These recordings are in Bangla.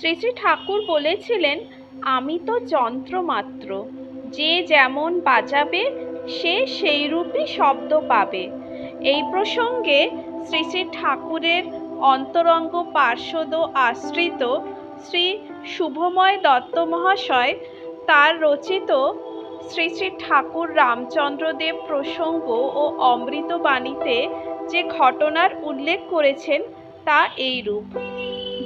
শ্রী শ্রী ঠাকুর বলেছিলেন, আমি তো যন্ত্রমাত্র। যে যেমন বাজাবে, সে সেই রূপই শব্দ পাবে। এই প্রসঙ্গে শ্রী শ্রী ঠাকুরের অন্তরঙ্গ পার্শ্বদ আশ্রিত শ্রী শুভময় দত্ত মহাশয়, তার রচিত শ্রী শ্রী ঠাকুর রামচন্দ্রদেব প্রসঙ্গ ও অমৃতবাণীতে যে ঘটনার উল্লেখ করেছেন, তা এইরূপ।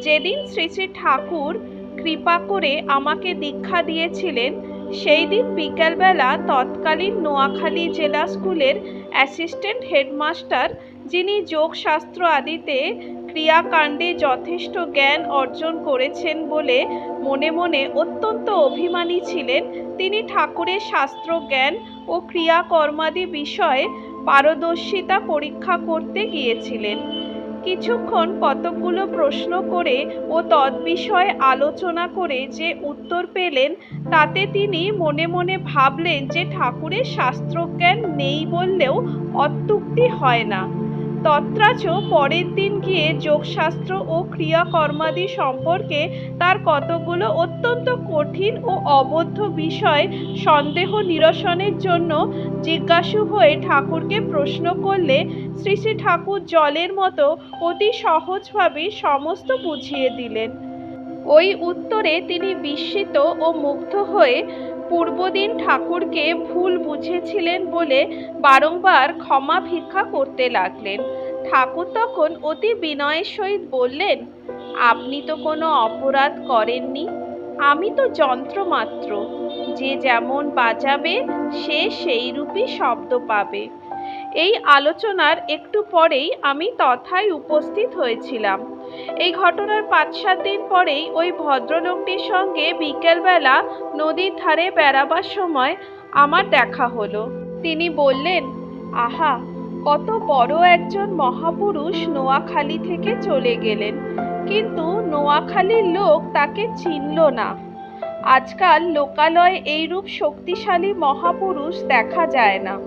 যেদিন শ্রী শ্রী ঠাকুর কৃপা করে আমাকে দীক্ষা দিয়েছিলেন, সেই দিন বিকালবেলা তৎকালীন নোয়াখালী জেলা স্কুলের অ্যাসিস্ট্যান্ট হেডমাস্টার, যিনি যোগশাস্ত্র আদিতে ক্রিয়াকাণ্ডে যথেষ্ট জ্ঞান অর্জন করেছেন বলে মনে মনে অত্যন্ত অভিমানী ছিলেন, তিনি ঠাকুরের শাস্ত্র জ্ঞান ও ক্রিয়াকর্মাদি বিষয়ে পারদর্শিতা পরীক্ষা করতে গিয়েছিলেন। কিছুক্ষণ কতকগুলো প্রশ্ন করে ও তদ্বিষয়ে আলোচনা করে যে উত্তর পেলেন, তাতে তিনি মনে মনে ভাবলেন যে ঠাকুরের শাস্ত্রজ্ঞান নেই বললেও অত্যুক্তি হয় না। তত্রাচ পরের দিন গিয়ে যোগশাস্ত্র ও ক্রিয়াকর্মাদি সম্পর্কে তার কতগুলো অত্যন্ত কঠিন ও অবদ্ধ বিষয় সন্দেহ নিরসনের জন্য জিজ্ঞাসু হয়ে ঠাকুরকে প্রশ্ন করলে শ্রী শ্রী ঠাকুর জলের মতো অতি সহজভাবে সমস্ত বুঝিয়ে দিলেন। ওই উত্তরে তিনি বিস্মিত ও মুগ্ধ হয়ে পূর্বদিন ঠাকুরকে ভুল বুঝেছিলেন বলে বারংবার ক্ষমা ভিক্ষা করতে লাগলেন। ঠাকুর তখন অতি বিনয়ের সহিত বললেন, আপনি তো কোনো অপরাধ করেননি, আমি তো যন্ত্র মাত্র। যে যেমন বাজাবে, সে সেই রূপই শব্দ পাবে। এই আলোচনার একটু পরেই আমি তথায় উপস্থিত হয়েছিলাম। এই ঘটনার পাঁচ সাত দিন পরেই ওই ভদ্রলোকটির সঙ্গে বিকেলবেলা নদীর ধারে বেড়াবার সময় আমার দেখা হলো। তিনি বললেন, আহা, কত বড় একজন মহাপুরুষ নোয়াখালী থেকে চলে গেলেন। কিন্তু নোয়াখালীর লোক তাকে চিনল না। আজকাল লোকালয়ে এইরূপ শক্তিশালী মহাপুরুষ দেখা যায় না।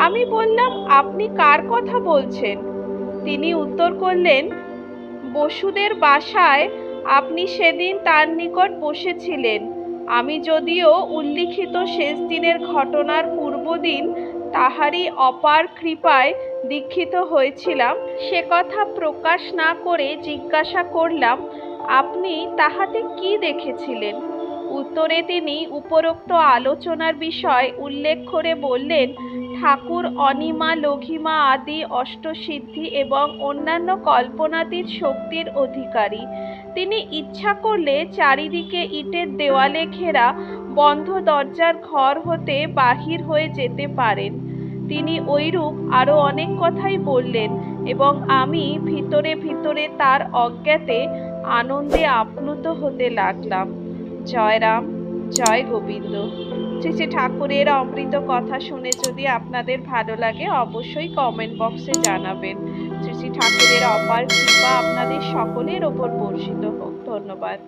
আমি বললাম, আপনি কার কথা বলছেন? তিনি উত্তর করলেন বসুদের বাসায় আপনি সেদিন তার নিকট বসেছিলেন। আমি যদিও উল্লিখিত শেষ দিনের ঘটনার পূর্বদিন তাহারই অপার কৃপায় দীক্ষিত হয়েছিলাম। সে কথা প্রকাশ না করে জিজ্ঞাসা করলাম, আপনি তাহাতে কি দেখেছিলেন? উত্তরে তিনি উপরোক্ত আলোচনার বিষয় উল্লেখ করে বললেন ঠাকুর, অনিমা, লঘিমা আদি, অষ্টসিদ্ধি এবং অন্যান্য কল্পনাতীত শক্তির অধিকারী। তিনি ইচ্ছা করলে চারিদিকে ইটের দেওয়ালে ঘেরা বন্ধ দরজার ঘর হতে বাহির হয়ে যেতে পারেন। তিনি ওইরূপ আরও অনেক কথাই বললেন এবং আমি ভিতরে ভিতরে তার অজ্ঞাতে আনন্দে আপ্লুত হতে লাগলাম। জয় রাম জয় গোবিন্দ। শ্রী শ্রী ঠাকুরের অমৃত কথা শুনে যদি আপনাদের ভালো লাগে, অবশ্যই কমেন্ট বক্সে জানাবেন। শ্রী শ্রী ঠাকুরের অপার কৃপা আপনাদের সকলের ওপর বর্ষিত হোক। ধন্যবাদ।